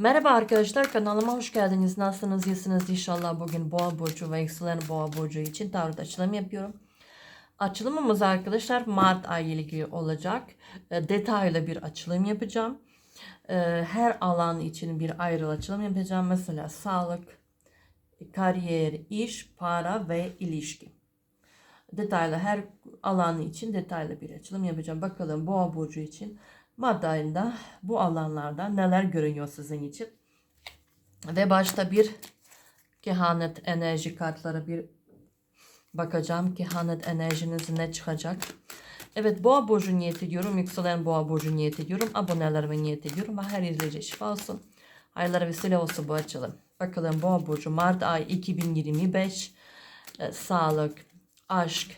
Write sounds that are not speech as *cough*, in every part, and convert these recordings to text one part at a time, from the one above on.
Merhaba arkadaşlar kanalıma hoş geldiniz. Nasılsınız? İyisiniz inşallah. Bugün Boğa burcu ve yükselen Boğa burcu için tarot açılım yapıyorum. Açılımımız arkadaşlar Mart ayı ilgili olacak. E, detaylı bir açılım yapacağım. E, her alan için bir ayrı açılım yapacağım. Mesela sağlık, kariyer, iş, para ve ilişki. Detaylı her alanı için detaylı bir açılım yapacağım. Bakalım Boğa burcu için Mart ayında bu alanlarda neler görünüyor sizin için. Ve başta bir kehanet enerji kartları bir bakacağım. Kehanet enerjiniz ne çıkacak. Evet boğa burcu niyet ediyorum. Yükselen boğa burcu niyet ediyorum. Abonelerime niyet ediyorum. Ve her izleyici şifa olsun. Hayırlara vesile olsun bu açılım. Bakalım boğa burcu Mart ay 2025. E, sağlık, aşk,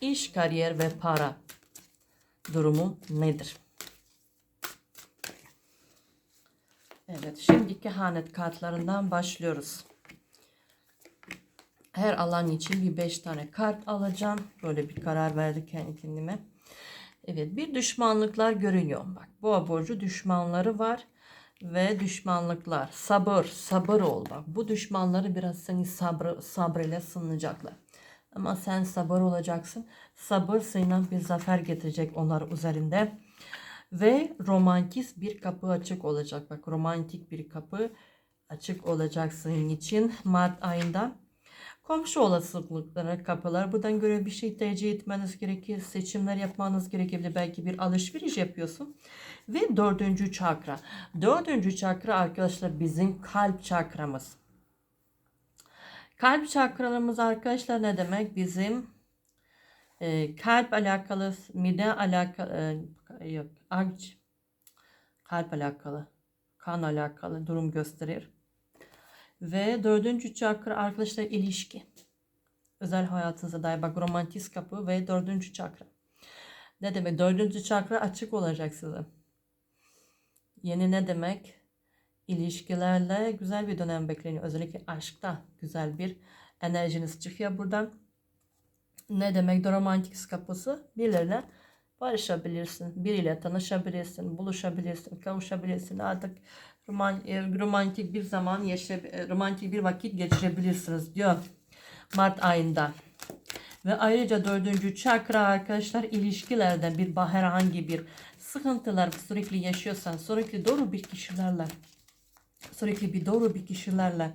iş, kariyer ve para durumu nedir? Evet, şimdi kehanet kartlarından başlıyoruz. Her alan için bir 5 tane kart alacağım. Böyle bir karar verdik kendi kendime. Evet, bir düşmanlıklar görünüyor. Bak, boğa burcu düşmanları var ve düşmanlıklar. Sabır, sabır ol bak. Bu düşmanları biraz seni sabrı, sabrıyla sınayacaklar. Ama sen sabır olacaksın. Sabır senin bir zafer getirecek onlar üzerinde. Ve romantik bir kapı açık olacak. Bak romantik bir kapı açık olacak senin için Mart ayında. Komşu olasılıkları kapılar. Buradan göre bir şey tercih etmeniz gerekir. Seçimler yapmanız gerekebilir. Belki bir alışveriş yapıyorsun. Ve dördüncü çakra. Dördüncü çakra arkadaşlar bizim kalp çakramız. Kalp çakralarımız arkadaşlar ne demek? Bizim e, kalp alakalı, mide alakalı, e, yok, akç, kalp alakalı, kan alakalı durum gösterir. Ve dördüncü çakra arkadaşlar ilişki. Özel hayatınıza dair bak romantik kapı ve dördüncü çakra. Ne demek? Dördüncü çakra açık olacak size. Yeni ne demek? İlişkilerle güzel bir dönem bekleniyor. Özellikle aşkta güzel bir enerjiniz çıkıyor buradan. Ne demek de romantik kapısı? Birilerine barışabilirsin, biriyle tanışabilirsin, buluşabilirsin, kavuşabilirsin. Artık romantik bir zaman yaşa, romantik bir vakit geçirebilirsiniz diyor Mart ayında. Ve ayrıca dördüncü çakra arkadaşlar ilişkilerden bir herhangi bir sıkıntılar sürekli yaşıyorsan sürekli doğru bir kişilerle sürekli bir doğru bir kişilerle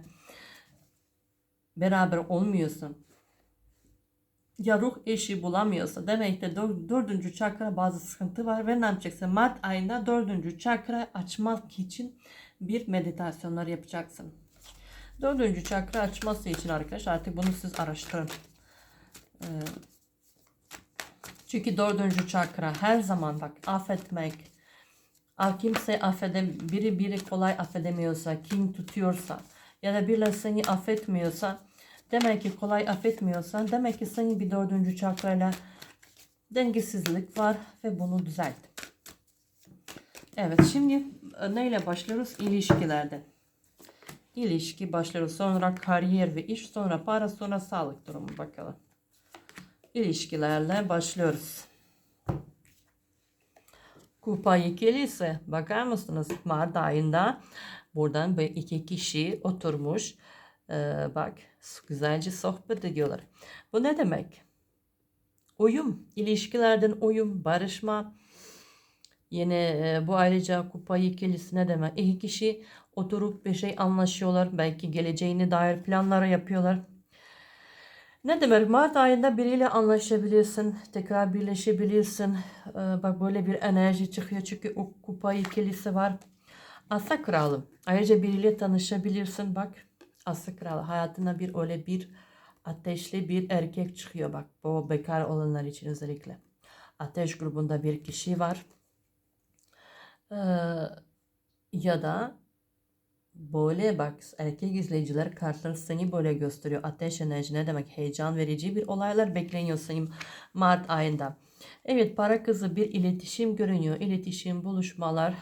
beraber olmuyorsun ya ruh eşi bulamıyorsa demek de dördüncü çakra bazı sıkıntı var ve ne yapacaksın? Mart ayında dördüncü çakra açmak için bir meditasyonlar yapacaksın. Dördüncü çakra açması için arkadaşlar artık bunu siz araştırın. Ee, çünkü dördüncü çakra her zaman bak affetmek, kimse affedem, biri biri kolay affedemiyorsa, kim tutuyorsa ya da birileri seni affetmiyorsa Demek ki kolay affetmiyorsan demek ki senin bir dördüncü çakrayla dengesizlik var ve bunu düzelt. Evet şimdi e, neyle başlıyoruz? İlişkilerde. İlişki başlıyoruz. Sonra kariyer ve iş. Sonra para. Sonra sağlık durumu bakalım. İlişkilerle başlıyoruz. Kupa ikilisi. Bakar mısınız? Mart ayında buradan iki kişi oturmuş ee, bak güzelce sohbet ediyorlar. Bu ne demek? Uyum, ilişkilerden uyum, barışma. Yine e, bu ayrıca kupa ikilisi ne demek? İki kişi oturup bir şey anlaşıyorlar. Belki geleceğine dair planları yapıyorlar. Ne demek? Mart ayında biriyle anlaşabilirsin. Tekrar birleşebilirsin. Ee, bak böyle bir enerji çıkıyor. Çünkü o kupa ikilisi var. Asa kralım. Ayrıca biriyle tanışabilirsin. Bak Aslı Kral hayatına bir öyle bir ateşli bir erkek çıkıyor bak bu bekar olanlar için özellikle. Ateş grubunda bir kişi var. Ee, ya da böyle bak erkek izleyiciler kartları seni böyle gösteriyor. Ateş enerji ne demek? Heyecan verici bir olaylar bekleniyor senin Mart ayında. Evet para kızı bir iletişim görünüyor. İletişim, buluşmalar,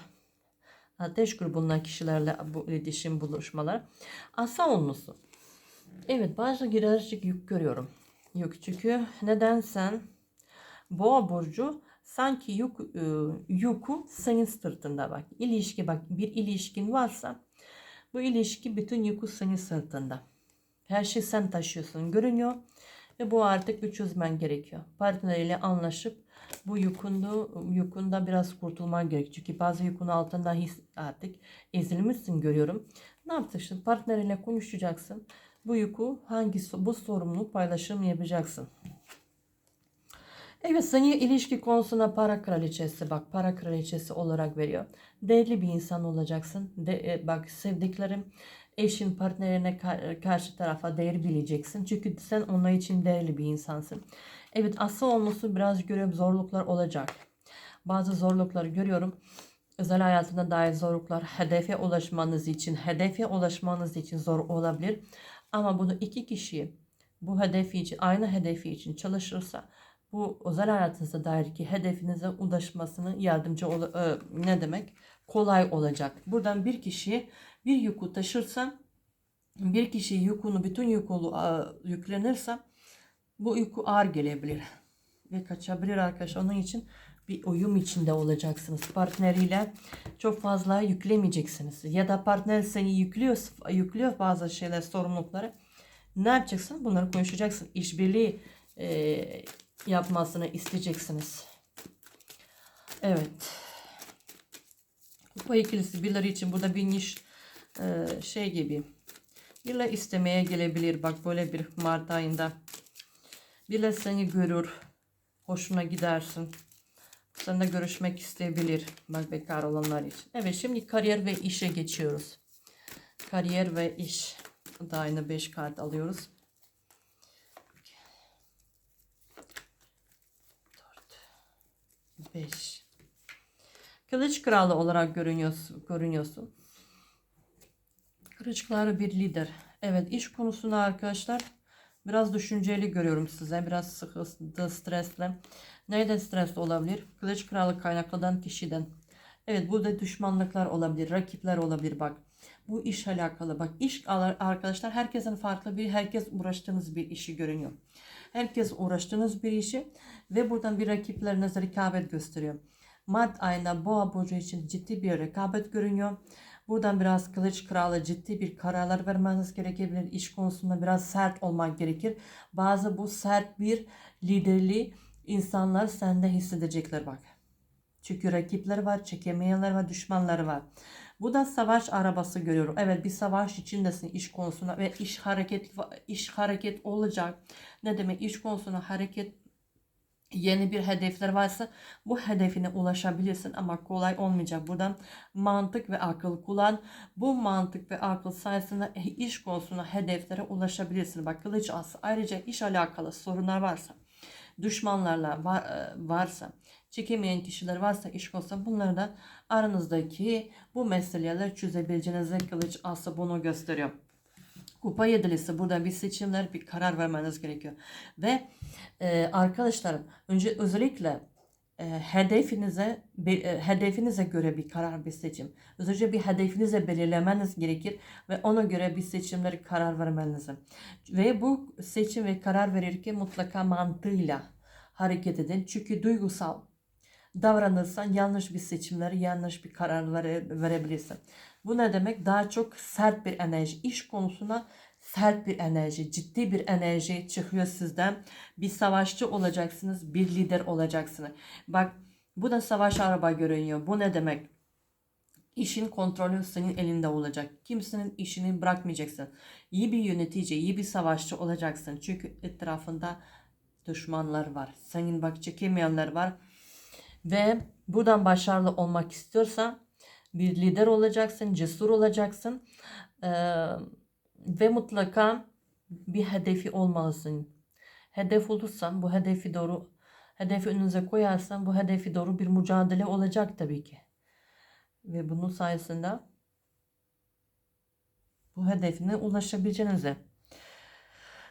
ateş grubundan kişilerle bu iletişim buluşmalar. Asa olması. Evet bazı birazcık yük görüyorum. Yük çünkü neden sen boğa burcu sanki yük, e, yükü senin sırtında bak. İlişki bak bir ilişkin varsa Bu ilişki bütün yükü senin sırtında. Her şey sen taşıyorsun görünüyor. Ve bu artık bir çözmen gerekiyor. Partneriyle anlaşıp bu yükünde, yükünde biraz kurtulman gerekiyor. Çünkü bazı yükün altında his artık ezilmişsin görüyorum. Ne yapacaksın? Partneriyle konuşacaksın. Bu yükü hangi bu sorumluluğu paylaşım yapacaksın. Evet seni ilişki konusuna para kraliçesi bak para kraliçesi olarak veriyor. Değerli bir insan olacaksın. De, e, bak sevdiklerim eşin partnerine ka- karşı tarafa değer bileceksin. Çünkü sen onlar için değerli bir insansın. Evet asıl olması biraz görüyorum zorluklar olacak. Bazı zorlukları görüyorum. Özel hayatında dair zorluklar hedefe ulaşmanız için, hedefe ulaşmanız için zor olabilir. Ama bunu iki kişi bu hedefi için, aynı hedefi için çalışırsa bu özel hayatınıza dair ki hedefinize ulaşmasını yardımcı ol, e, ne demek? Kolay olacak. Buradan bir kişi bir yükü taşırsa bir kişi yükünü bütün yükü e, yüklenirse bu yükü ağır gelebilir ve kaçabilir arkadaşlar. Onun için bir uyum içinde olacaksınız. Partneriyle çok fazla yüklemeyeceksiniz. Ya da partner seni yüklüyor, yüklüyor bazı şeyler, sorumlulukları. Ne yapacaksın? Bunları konuşacaksın. İşbirliği e, yapmasını isteyeceksiniz. Evet. Kupa ikilisi birileri için burada bir niş e, şey gibi. Birileri istemeye gelebilir. Bak böyle bir Mart ayında. Birileri seni görür. Hoşuna gidersin. Seninle görüşmek isteyebilir. Bak bekar olanlar için. Evet şimdi kariyer ve işe geçiyoruz. Kariyer ve iş. Da aynı 5 kart alıyoruz. 5. Kılıç kralı olarak görünüyorsun. görünüyorsun. Kılıçları bir lider. Evet iş konusunda arkadaşlar biraz düşünceli görüyorum size. Biraz sıkıntı, stresli. Nereden stresli olabilir? Kılıç kralı kaynakladan kişiden. Evet burada düşmanlıklar olabilir. Rakipler olabilir bak. Bu iş alakalı. Bak iş arkadaşlar herkesin farklı bir herkes uğraştığınız bir işi görünüyor. Herkes uğraştığınız bir işi ve buradan bir rakiplerinize rekabet gösteriyor. Mart ayında boğa burcu için ciddi bir rekabet görünüyor. Buradan biraz kılıç kralı ciddi bir kararlar vermeniz gerekebilir. İş konusunda biraz sert olmak gerekir. Bazı bu sert bir liderliği insanlar sende hissedecekler bak. Çünkü rakipler var, çekemeyenler var, düşmanları var. Bu da savaş arabası görüyorum. Evet bir savaş içindesin iş konusunda ve iş hareket iş hareket olacak. Ne demek iş konusunda hareket yeni bir hedefler varsa bu hedefine ulaşabilirsin ama kolay olmayacak. Buradan mantık ve akıl kullan. Bu mantık ve akıl sayesinde iş konusunda hedeflere ulaşabilirsin. Bak kılıç ası. Ayrıca iş alakalı sorunlar varsa, düşmanlarla var, varsa, çekemeyen kişiler varsa iş konusunda bunları da aranızdaki bu meseleleri çözebileceğinize kılıç ası bunu gösteriyor. Kupa yedilisi burada bir seçimler bir karar vermeniz gerekiyor. Ve e, arkadaşlar önce özellikle e, hedefinize e, hedefinize göre bir karar bir seçim. Özellikle bir hedefinize belirlemeniz gerekir ve ona göre bir seçimleri karar vermeniz. Ve bu seçim ve karar verirken mutlaka mantığıyla hareket edin. Çünkü duygusal davranırsan yanlış bir seçimleri, yanlış bir kararları verebilirsin. Bu ne demek? Daha çok sert bir enerji. İş konusuna sert bir enerji, ciddi bir enerji çıkıyor sizden. Bir savaşçı olacaksınız, bir lider olacaksınız. Bak bu da savaş araba görünüyor. Bu ne demek? İşin kontrolü senin elinde olacak. Kimsenin işini bırakmayacaksın. İyi bir yönetici, iyi bir savaşçı olacaksın. Çünkü etrafında düşmanlar var. Senin bak çekemeyenler var. Ve buradan başarılı olmak istiyorsan bir lider olacaksın, cesur olacaksın ee, ve mutlaka bir hedefi olmalısın. Hedef olursan bu hedefi doğru hedefi önünüze koyarsan bu hedefi doğru bir mücadele olacak tabii ki. Ve bunun sayesinde bu hedefine ulaşabileceğinize.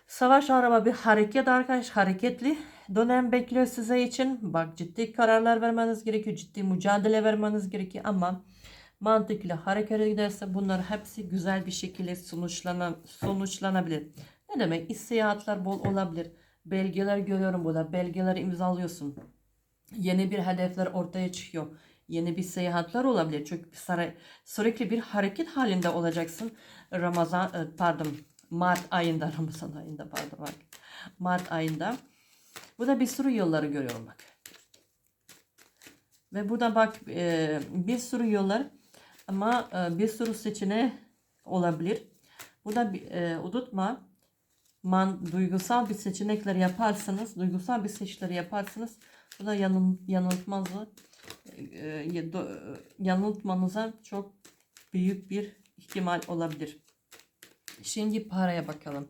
Savaş araba bir hareket arkadaş hareketli dönem bekliyor size için. Bak ciddi kararlar vermeniz gerekiyor. Ciddi mücadele vermeniz gerekiyor ama mantıklı hareket ederse bunlar hepsi güzel bir şekilde sonuçlana, sonuçlanabilir. Ne demek? İş seyahatler bol olabilir. Belgeler görüyorum burada. Belgeleri imzalıyorsun. Yeni bir hedefler ortaya çıkıyor. Yeni bir seyahatler olabilir. Çünkü sare- sürekli bir hareket halinde olacaksın. Ramazan e, pardon Mart ayında *laughs* Ramazan ayında pardon bak. Mart ayında. Bu da bir sürü yolları görüyorum bak. Ve burada bak e, bir sürü yollar ama e, bir sürü seçeneği olabilir. Burada e, unutma man, duygusal bir seçenekler yaparsanız, duygusal bir seçimleri yaparsanız bu da yanıl, yanıltmazı e, e, yanıltmanıza çok büyük bir ihtimal olabilir. Şimdi paraya bakalım.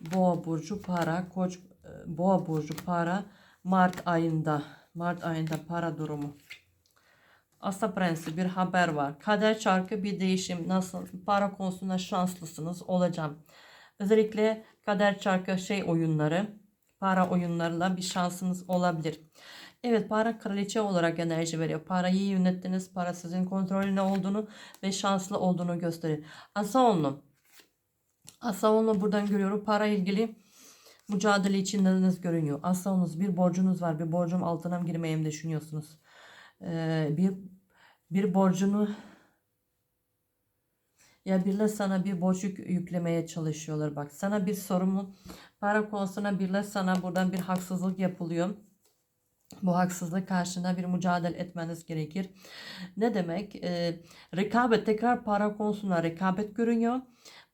Boğa burcu para, Koç Boğa burcu para Mart ayında. Mart ayında para durumu. Asa Prensi bir haber var. Kader çarkı bir değişim. Nasıl para konusunda şanslısınız olacağım. Özellikle kader çarkı şey oyunları, para oyunlarıyla bir şansınız olabilir. Evet para kraliçe olarak enerji veriyor. Parayı yönettiniz. Para sizin kontrolünde olduğunu ve şanslı olduğunu gösterir. Asaonlu. Asaonlu buradan görüyorum. Para ilgili mücadele içindeniz görünüyor. Asaonunuz bir borcunuz var. Bir borcum altına mı girmeye mi düşünüyorsunuz? Ee, bir bir borcunu ya birileri sana bir borç yük- yüklemeye çalışıyorlar bak. Sana bir sorumlu para konusuna birileri sana buradan bir haksızlık yapılıyor. Bu haksızlık karşında bir mücadele etmeniz gerekir. Ne demek? Ee, rekabet tekrar para konusunda rekabet görünüyor.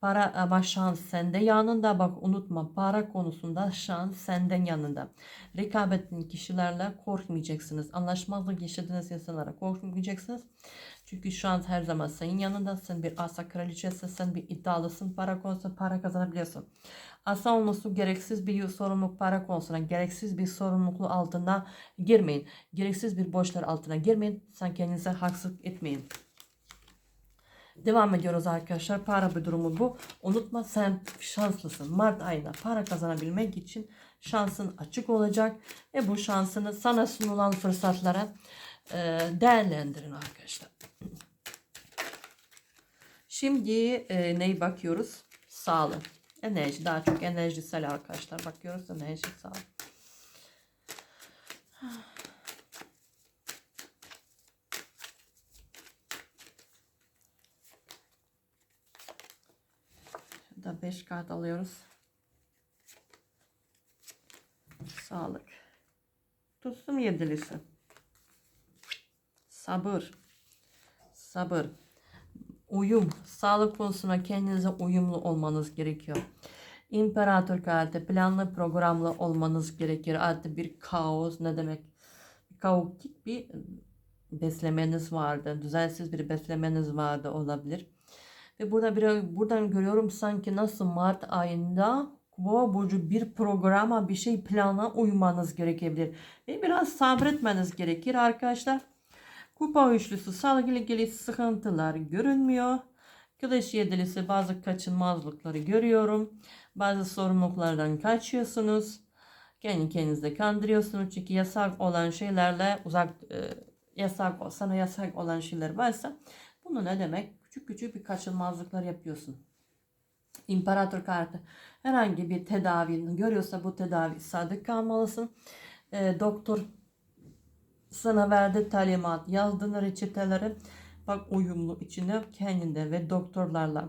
Para ama şans sende yanında bak unutma para konusunda şans senden yanında. Rekabetin kişilerle korkmayacaksınız. Anlaşmazlık yaşadığınız insanlara korkmayacaksınız. Çünkü şu an her zaman senin yanında. Sen bir asa kraliçesi, sen bir iddialısın. Para konusunda para kazanabiliyorsun. Asa olması gereksiz bir sorumluluk para konusuna, gereksiz bir sorumluluk altına girmeyin. Gereksiz bir borçlar altına girmeyin. Sen kendinize haksızlık etmeyin. Devam ediyoruz arkadaşlar. Para bir durumu bu. Unutma sen şanslısın. Mart ayında para kazanabilmek için şansın açık olacak. Ve bu şansını sana sunulan fırsatlara e, değerlendirin arkadaşlar. Şimdi e, neyi bakıyoruz? Sağlık. Enerji. Daha çok enerjisel arkadaşlar. Bakıyoruz enerji sağlık. Şurada 5 kart alıyoruz. Sağlık. Tutsun yedilisi. Sabır. Sabır. Uyum. Sağlık konusuna kendinize uyumlu olmanız gerekiyor. İmparator kartı planlı programlı olmanız gerekir. Artık bir kaos ne demek? Kaotik bir beslemeniz vardı. Düzensiz bir beslemeniz vardı olabilir. Ve burada bir, buradan görüyorum sanki nasıl Mart ayında Boğa burcu bir programa bir şey plana uymanız gerekebilir. Ve biraz sabretmeniz gerekir arkadaşlar. Kupa üçlüsü ile ilgili sıkıntılar görünmüyor. Kılıç yedilisi bazı kaçınmazlıkları görüyorum. Bazı sorumluluklardan kaçıyorsunuz. Kendi kendinizi kandırıyorsunuz. Çünkü yasak olan şeylerle uzak e, yasak sana yasak olan şeyler varsa bunu ne demek? Küçük küçük bir kaçınmazlıklar yapıyorsun. İmparator kartı herhangi bir tedavini görüyorsa bu tedavi sadık kalmalısın. E, doktor sana verdiği talimat, yazdığın reçeteleri bak uyumlu içinde kendinde ve doktorlarla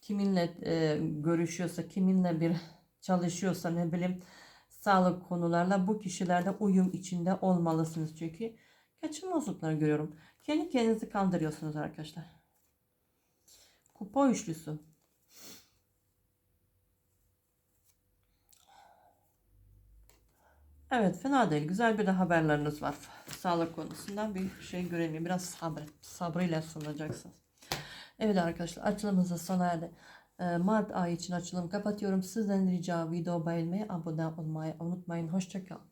kiminle e, görüşüyorsa, kiminle bir çalışıyorsa ne bileyim sağlık konularla bu kişilerde uyum içinde olmalısınız. Çünkü kaçınmazlıklar görüyorum. Kendi kendinizi kandırıyorsunuz arkadaşlar. Kupa üçlüsü. Evet fena değil. Güzel bir de haberleriniz var. Sağlık konusunda bir şey göremiyorum. Biraz sabret, sabrıyla sunacaksınız. Evet arkadaşlar açılımımız da sona erdi. Ee, Mart ayı için açılım kapatıyorum. Sizden rica video beğenmeyi, abone olmayı unutmayın. Hoşçakalın.